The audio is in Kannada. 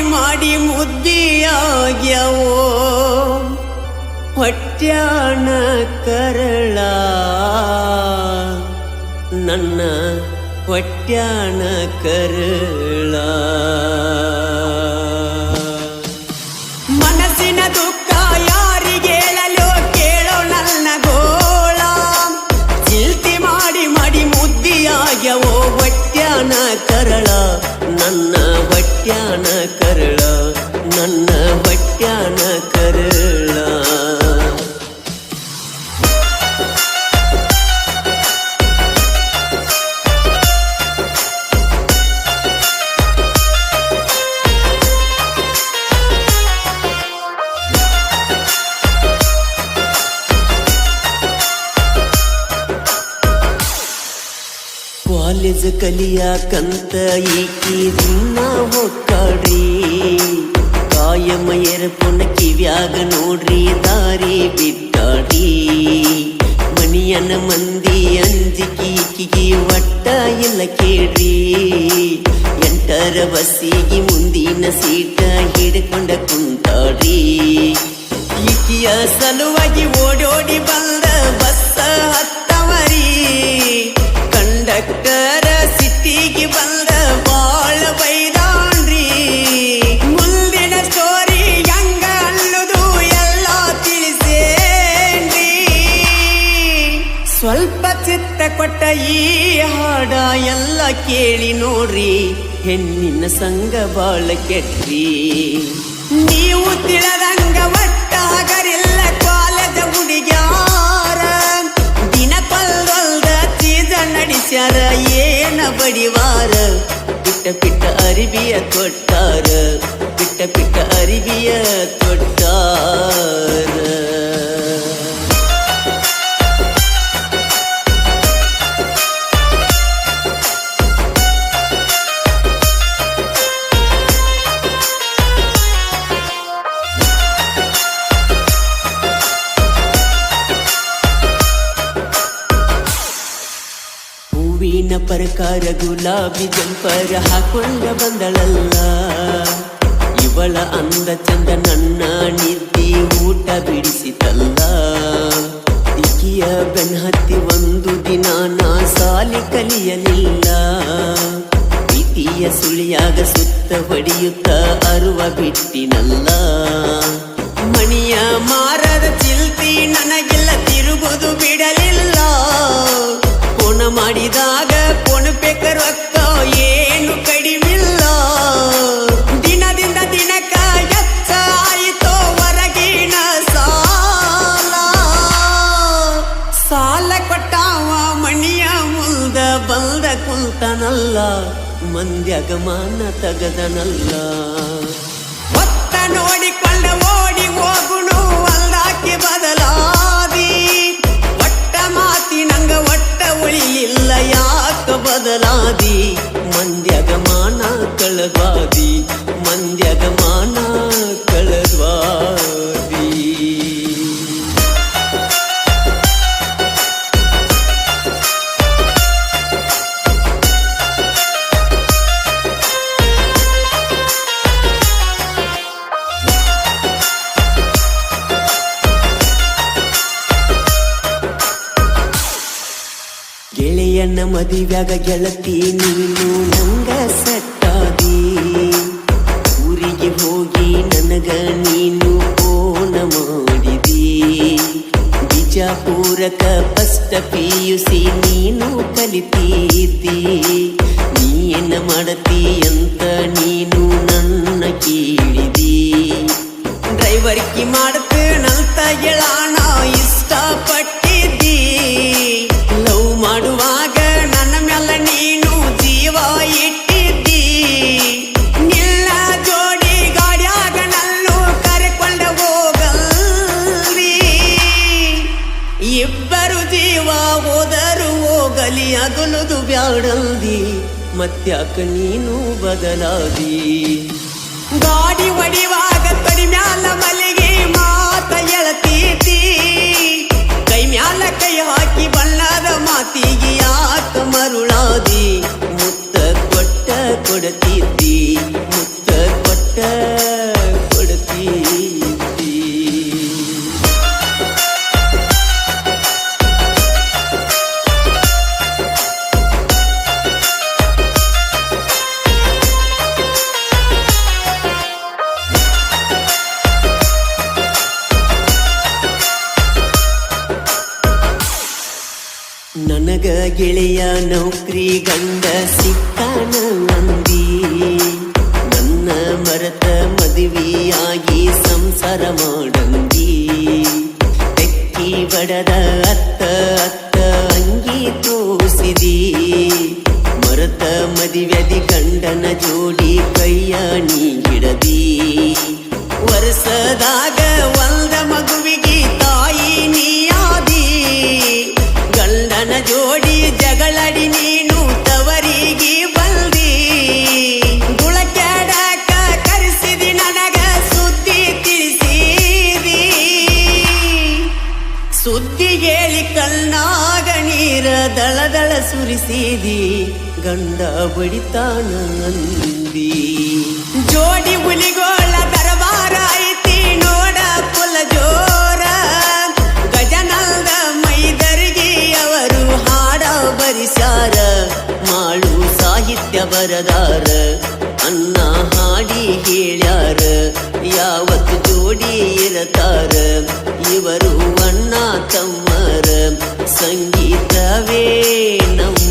ಮಾಡಿ ಮಾಡಿ ಮುದ್ದಿಯಾಗ್ಯವೋ? ಹೊಟ್ಯಾಣ ಕರಳ ನನ್ನ ಹೊಟ್ಯಾಣ ಕರಳ. ಕಲಿಯಾಕಂತ ಈಕಿ ದಿನ ಹೊಕ್ಕಾಡ್ರಿ ಕಾಯಮ ಎರಪುನ ಕಿವ್ಯಾಗ ನೋಡ್ರಿ ದಾರಿ ಬಿಟ್ಟಾಡ್ರಿ ಮನಿಯನ ಮಂದಿ ಅಂಜಿಕಿ ಈಕಿಗೆ ಒಟ್ಟ ಇಲ್ಲ ಕೇಳ್ರಿ ಎಂಟರ ಬಸ್ಸಿಗೆ ಮುಂದಿನ ಸೀಟ ಹಿಡ್ಕೊಂಡ ಕುಂತಾಡ್ರಿ ಚಿತ್ತ ಕೊಟ್ಟ ಈ ಹಾಡ ಎಲ್ಲ ಕೇಳಿ ನೋಡ್ರಿ ಹೆಣ್ಣಿನ ಸಂಘ ಬಾಳ ಕೆಟ್ರಿ ನೀವು ತಿಳದಂಗ ಒಟ್ಟ ಹಗರಿಲ್ಲ ಕಾಲೇಜ ಹುಡುಗ್ಯಾರ ದಿನ ಕೊಲ್ದೊಲ್ದ ಚೀಜ ನಡೆಸ್ಯಾರ ಏನ ಬಡಿವಾರ ಬಿಟ್ಟ ಬಿಟ್ಟ ಅರಿವಿಯ ತೊಟ್ಟಾರ ಬಿಟ್ಟ ಬಿಟ್ಟ ಅರಿವಿಯ ತೊಟ್ಟಾರ ಹೂವಿನ ಗುಲಾಬಿ ಜಂಪರ ಹಾಕೊಂಡ ಬಂದಳಲ್ಲ. ಇವಳ ಅಂದ ಚಂದ ನನ್ನ ನಿದ್ದಿ ಊಟ ಬಿಡಿಸಿತಲ್ಲ. ಇಕಿಯ ಬೆನ್ಹತ್ತಿ ಒಂದು ದಿನ ನಾ ಸಾಲಿ ಕಲಿಯಲಿಲ್ಲ. ಪ್ರೀತಿಯ ಸುಳಿಯಾಗ ಸುತ್ತ ಹೊಡೆಯುತ್ತ ಅರುವ ಬಿಟ್ಟಿನಲ್ಲ. ಮಣಿಯ ಮಾರದ ಚಿಲ್ತಿ ನನಗೆಲ್ಲ ತಿರುಗುದು ಬಿಡಲಿಲ್ಲ. ಮಾಡಿದಾಗ ಫೋನ್ ಪೇಕ ರೊಕ್ಕ ಏನು ಕಡಿಮಿಲ್ಲ. ದಿನದಿಂದ ದಿನಕ್ಕ ಹೆಚ್ಚ ಆಯಿತೋ ಹೊರಗಿನ ಸಾಲ. ಸಾಲ ಕೊಟ್ಟಾವ ಮಣಿಯ ಮುಂದ ಬಂದ ಕುಂತನಲ್ಲ ಮಂದ್ಯಗಮಾನ ತಗದನಲ್ಲ. ಒತ್ತ ನೋಡಿಕೊಂಡ ಬದಲಾದಿ ಮಂದ್ಯಾಗ ಮಾನ ಕಳದ್ವಾದಿ ಗೆಳೆಯನ ಮದುವೆಯಾಗ ಗೆಳತಿ ನೀನು ನಂಗ ಸಟ್ಟಾದಿ ಊರಿಗೆ ಹೋಗಿ ನನಗ ನೀನು ಫೋನ ಮಾಡಿದಿ. ಬಿಜಾಪುರಕ ಫಸ್ಟ್ ಪಿಯುಸಿ ನೀನು ಕಲಿತಿದ್ದಿ. ನೀ ಏನ ಮಾಡತಿ ಅಂತ ನೀನು ನನ್ನ ಕೇಳಿದಿ. ಡ್ರೈವರ್ಕಿ ಮಾಡ್ತೇನಂತ ಗೆಳಾಣ ಇಷ್ಟಪಟ್ಟಿದ್ದಿ ಇಬ್ಬರು ಜೀವ ಹೋದರು ಹೋಗಲಿ ಅಗಲುದು ಬ್ಯಾಡಲ್ದಿ. ಮತ್ಯಾಕ ನೀನು ಬದಲಾದಿ. ಗಾಡಿ ಒಡಿವಾಗ ತಡಿ ಮ್ಯಾಲ ಮಲ್ಲಿಗೆ ನನಗ ಗೆಳೆಯ ನೌಕರಿ ಗಂಡ ಸಿಕ್ಕಾನ ಅಂದಿ ನನ್ನ ಮರತ ಮದುವೆಯಾಗಿ ಸಂಸಾರ ಮಾಡಂದಿ ತೆಕ್ಕಿ ಬಡದ ಅತ್ತ ಅತ್ತ ಅಂಗಿ ತೋಸಿದಿ ಮರತ ಮದುವೆದಿ ಗಂಡನ ಜೋಡಿ ಕೈಯ ನೀ ಹಿಡದಿ ವರ್ಷದಾಗ ಸುರಿಸಿದಿ, ಗಂಡ ಬಡಿತಾನಂದಿ ಜೋಡಿ ಹುಲಿಗೋಳ ದರಬಾರ ಐತಿ ನೋಡ ಕುಲ ಜೋರ ಗಜನಂದ ಮೈದರ್ಗಿ ಅವರು ಹಾಡ ಬರಿಸಾರ ಮಾಳು ಸಾಹಿತ್ಯ ಬರದಾರ, ಅನ್ನ ಹಾಡಿ ಹೇಳ್ಯಾರ. ಯಾವತ್ತು ಜೋಡಿ ಇರತಾರ, ಇವರು ಅಣ್ಣ ತಮ್ಮ ಸಂಗೀತವೇ ನಮ್ಮ